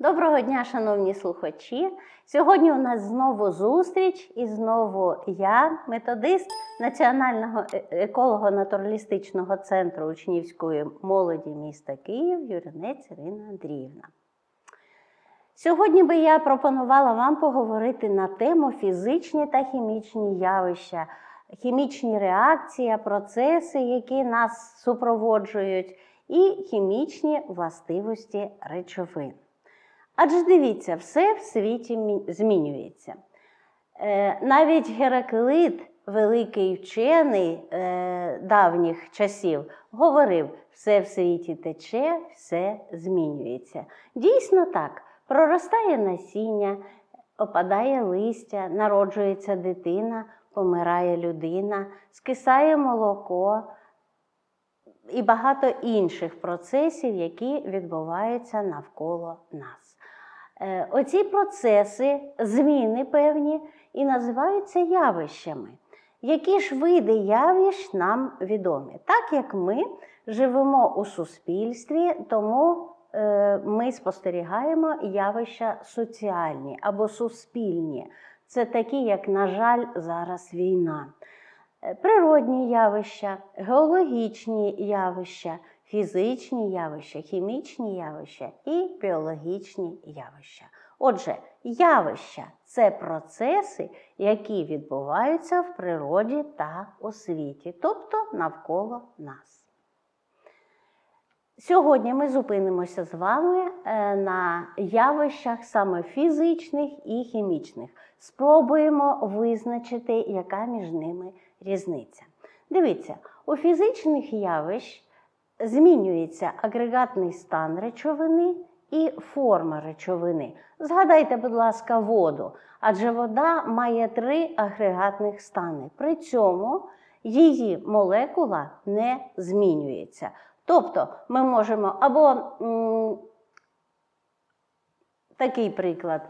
Доброго дня, шановні слухачі! Сьогодні у нас знову зустріч, і знову я, методист Національного е- еколого-натуралістичного центру учнівської молоді міста Київ Юринець Ірина Андріївна. Сьогодні би я пропонувала вам поговорити на тему фізичні та хімічні явища, хімічні реакції, процеси, які нас супроводжують, і хімічні властивості речовин. Адже дивіться, все в світі змінюється. Е, Навіть Гераклит, великий вчений е, давніх часів, говорив: все в світі тече, все змінюється. Дійсно так, проростає насіння, опадає листя, народжується дитина, помирає людина, скисає молоко і багато інших процесів, які відбуваються навколо нас. Е, Оці процеси, зміни певні, і називаються явищами. Які ж види явищ нам відомі? Так як ми живемо у суспільстві, тому е, ми спостерігаємо явища соціальні або суспільні. Це такі, як, на жаль, зараз війна. Е, Природні явища, геологічні явища, фізичні явища, хімічні явища і біологічні явища. Отже, явища це процеси, які відбуваються в природі та у світі, тобто навколо нас. Сьогодні ми зупинимося з вами е, на явищах саме фізичних і хімічних. Спробуємо визначити, яка між ними різниця. Дивіться, у фізичних явищ змінюється агрегатний стан речовини і форма речовини. Згадайте, будь ласка, воду, адже вода має три агрегатних стани. При цьому її молекула не змінюється. Тобто ми можемо або такий приклад,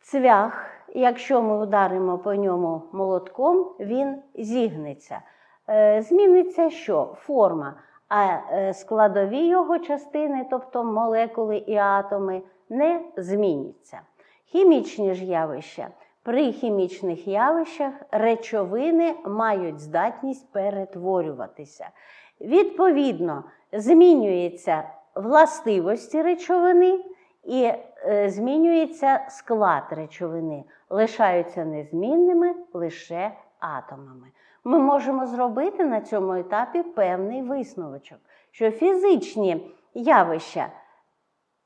цвях, якщо ми ударимо по ньому молотком, він зігнеться. Е, Зміниться що? Форма, а е, складові його частини, тобто молекули і атоми, не зміняться. Хімічні ж явища. При хімічних явищах речовини мають здатність перетворюватися. Відповідно, змінюються властивості речовини і е, змінюється склад речовини. Лишаються незмінними лише атомами. Ми можемо зробити на цьому етапі певний висновочок, що фізичні явища.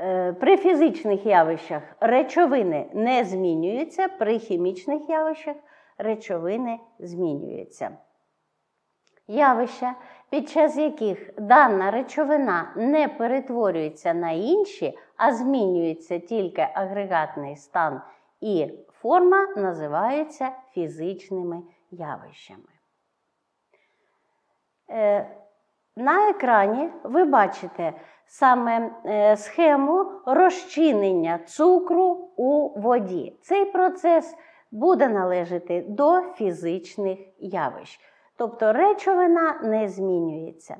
е, При фізичних явищах речовини не змінюються, при хімічних явищах речовини змінюються. Явища, під час яких дана речовина не перетворюється на інші, а змінюється тільки агрегатний стан і форма, називаються фізичними явищами. Е, На екрані ви бачите саме е, схему розчинення цукру у воді. Цей процес буде належати до фізичних явищ. Тобто речовина не змінюється.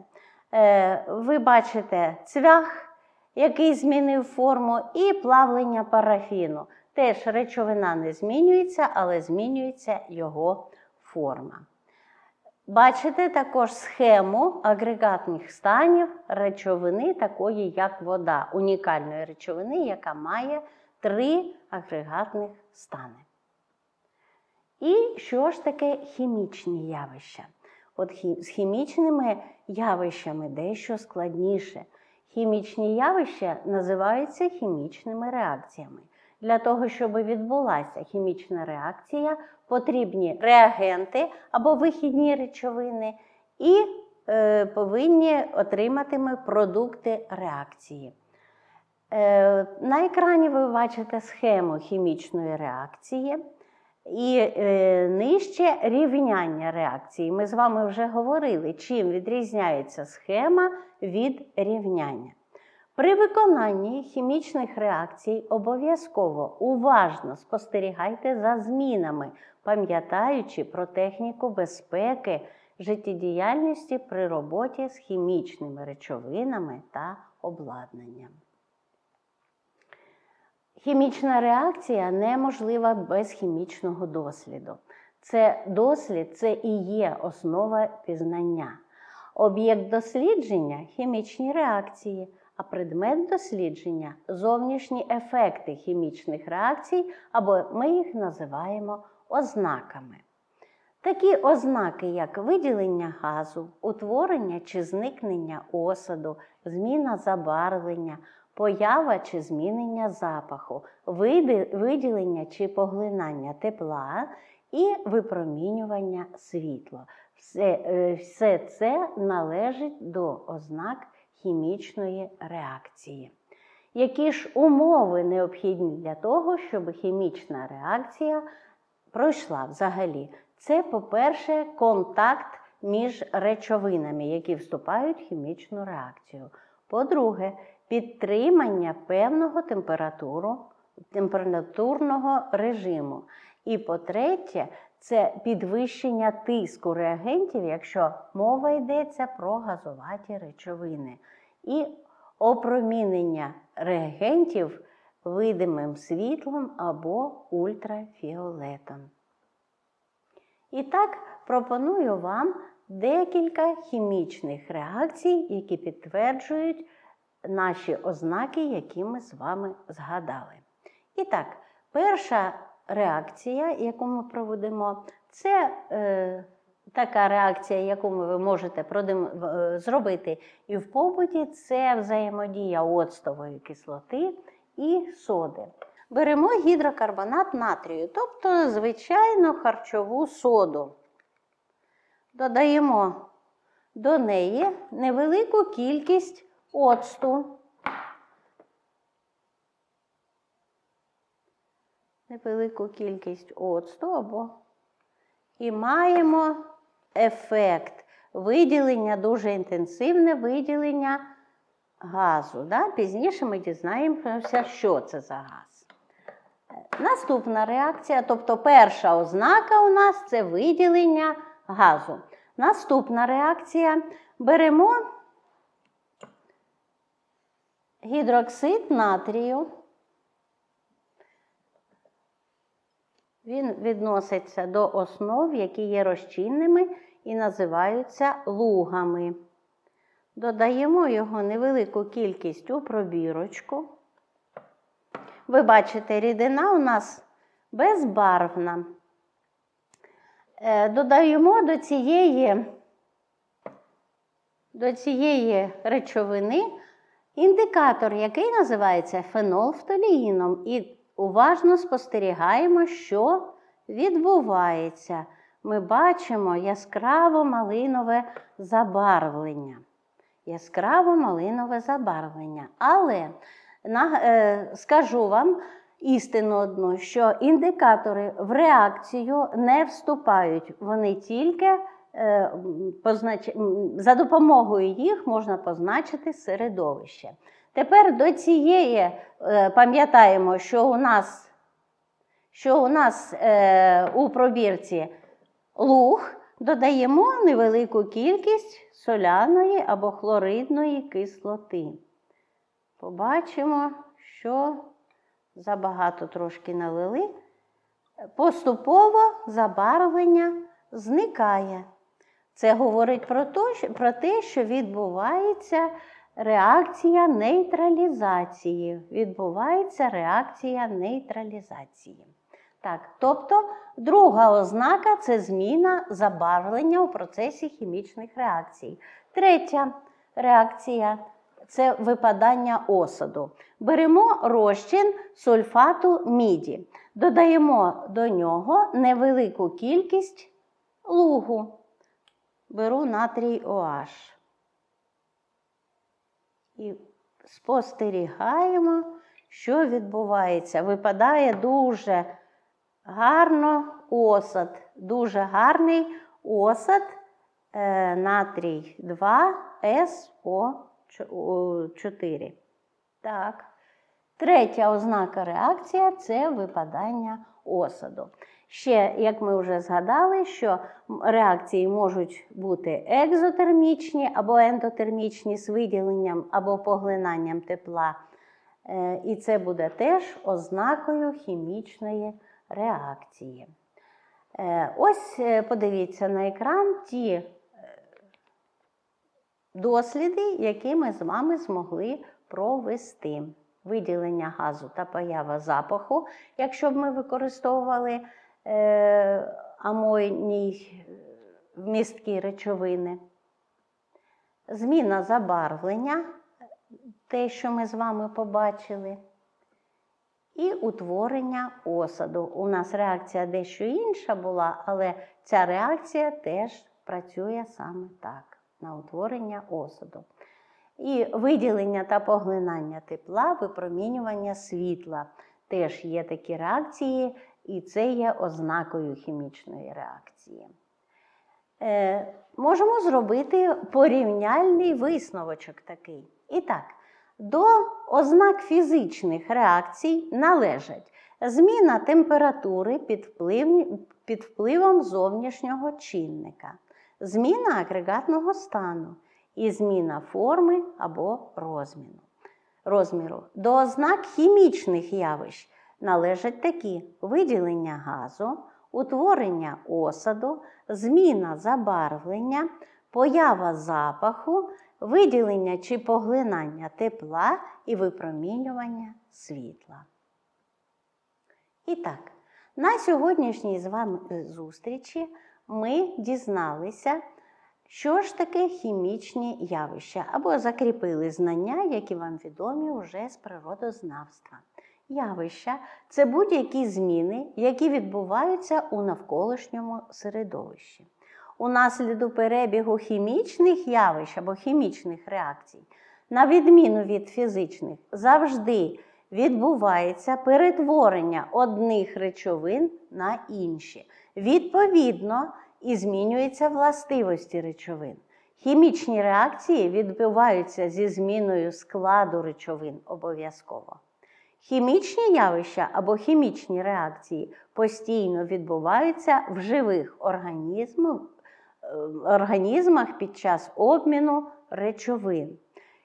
Е, Ви бачите цвях, який змінив форму, і плавлення парафіну. Теж речовина не змінюється, але змінюється його форма. Бачите також схему агрегатних станів речовини, такої як вода, унікальної речовини, яка має три агрегатних стани. І що ж таке хімічні явища? От з хімічними явищами дещо складніше. Хімічні явища називаються хімічними реакціями. Для того, щоб відбулася хімічна реакція, потрібні реагенти або вихідні речовини, і е, повинні отримати ми продукти реакції. Е, на екрані ви бачите схему хімічної реакції. І е, нижче рівняння реакції. Ми з вами вже говорили, чим відрізняється схема від рівняння. При виконанні хімічних реакцій обов'язково уважно спостерігайте за змінами, пам'ятаючи про техніку безпеки життєдіяльності при роботі з хімічними речовинами та обладнанням. Хімічна реакція неможлива без хімічного досліду. Це дослід це і є основа пізнання. Об'єкт дослідження хімічні реакції, а предмет дослідження зовнішні ефекти хімічних реакцій, або ми їх називаємо ознаками. Такі ознаки, як виділення газу, утворення чи зникнення осаду, зміна забарвлення, поява чи змінення запаху, виділення чи поглинання тепла і випромінювання світла. Все, е, це належить до ознак хімічної реакції. Які ж умови необхідні для того, щоб хімічна реакція пройшла взагалі? Це, по-перше, контакт між речовинами, які вступають в хімічну реакцію. По-друге, підтримання певного температуру, температурного режиму. І по-третє, це підвищення тиску реагентів, якщо мова йдеться про газуваті речовини. І опромінення реагентів видимим світлом або ультрафіолетом. І так пропоную вам декілька хімічних реакцій, які підтверджують наші ознаки, які ми з вами згадали. І так, перша реакція, яку ми проводимо, це е, така реакція, яку ви можете е, зробити і в побуті, це взаємодія оцтової кислоти і соди. Беремо гідрокарбонат натрію, тобто звичайну харчову соду. Додаємо до неї невелику кількість оцту. Невелику кількість оцту або і маємо ефект виділення, дуже інтенсивне виділення газу. Да? Пізніше ми дізнаємося, що це за газ. Наступна реакція, тобто перша ознака у нас це виділення газу. Наступна реакція беремо гідроксид натрію. Він відноситься до основ, які є розчинними і називаються лугами. Додаємо його невелику кількість у пробірочку. Ви бачите, рідина у нас безбарвна. Е, Додаємо до цієї, до цієї речовини індикатор, який називається фенолфталіїном. І уважно спостерігаємо, що відбувається. Ми бачимо яскраво малинове забарвлення. Яскраво малинове забарвлення. Але на, е, скажу вам істину одну, що індикатори в реакцію не вступають. Вони тільки е, познач... за допомогою їх можна позначити середовище. Тепер до цієї е, пам'ятаємо, що у нас, що у нас е, у пробірці луг додаємо невелику кількість соляної або хлоридної кислоти. Побачимо, що забагато трошки налили. Поступово забарвлення зникає. Це говорить про те, що- про те, що відбувається реакція нейтралізації. Відбувається реакція нейтралізації. Так, тобто друга ознака це зміна забарвлення у процесі хімічних реакцій. Третя реакція це випадання осаду. Беремо розчин сульфату міді, додаємо до нього невелику кількість лугу. Беру натрій OH. І спостерігаємо, що відбувається. Випадає дуже гарно осад, дуже гарний осад е, натрій 2 СО4. Так. Третя ознака реакція це випадання осаду. Ще, як ми вже згадали, що реакції можуть бути екзотермічні або ендотермічні з виділенням або поглинанням тепла. Е, І це буде теж ознакою хімічної реакції. Е, Ось е, подивіться на екран ті досліди, які ми з вами змогли провести. Виділення газу та поява запаху, якщо б ми використовували е, амоній е, вмісткі речовини. Зміна забарвлення, те, що ми з вами побачили, і утворення осаду. У нас реакція дещо інша була, але ця реакція теж працює саме так, на утворення осаду. І виділення та поглинання тепла, випромінювання світла. Теж є такі реакції, і це є ознакою хімічної реакції. Е, можемо зробити порівняльний висновочок такий. І так, до ознак фізичних реакцій належать зміна температури під, вплив, під впливом зовнішнього чинника, зміна агрегатного стану і зміна форми або розміру. До ознак хімічних явищ належать такі виділення газу, утворення осаду, зміна забарвлення, поява запаху, виділення чи поглинання тепла і випромінювання світла. І так, на сьогоднішній з вами е, зустрічі ми дізналися, що ж таке хімічні явища, або закріпили знання, які вам відомі вже з природознавства. Явища це будь-які зміни, які відбуваються у навколишньому середовищі. Унаслідок перебігу хімічних явищ або хімічних реакцій, на відміну від фізичних, завжди відбувається перетворення одних речовин на інші. Відповідно, і змінюються властивості речовин. Хімічні реакції відбуваються зі зміною складу речовин обов'язково. Хімічні явища або хімічні реакції постійно відбуваються в живих організмах, е, під час обміну речовин.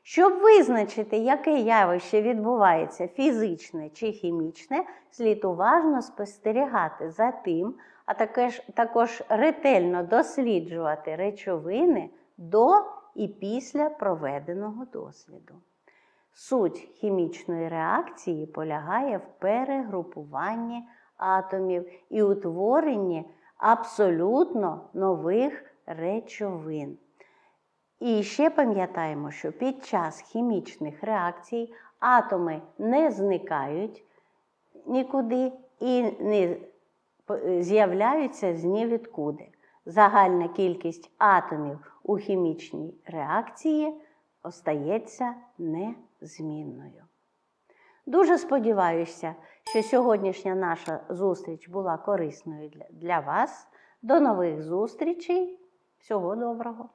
Щоб визначити, яке явище відбувається фізичне чи хімічне, слід уважно спостерігати за тим, а також, також ретельно досліджувати речовини до і після проведеного досліду. Суть хімічної реакції полягає в перегрупуванні атомів і утворенні абсолютно нових речовин. І ще пам'ятаємо, що під час хімічних реакцій атоми не зникають нікуди і не з'являються з нівідкуди. Загальна кількість атомів у хімічній реакції остається незмінною. Дуже сподіваюся, що сьогоднішня наша зустріч була корисною для вас. До нових зустрічей. Всього доброго!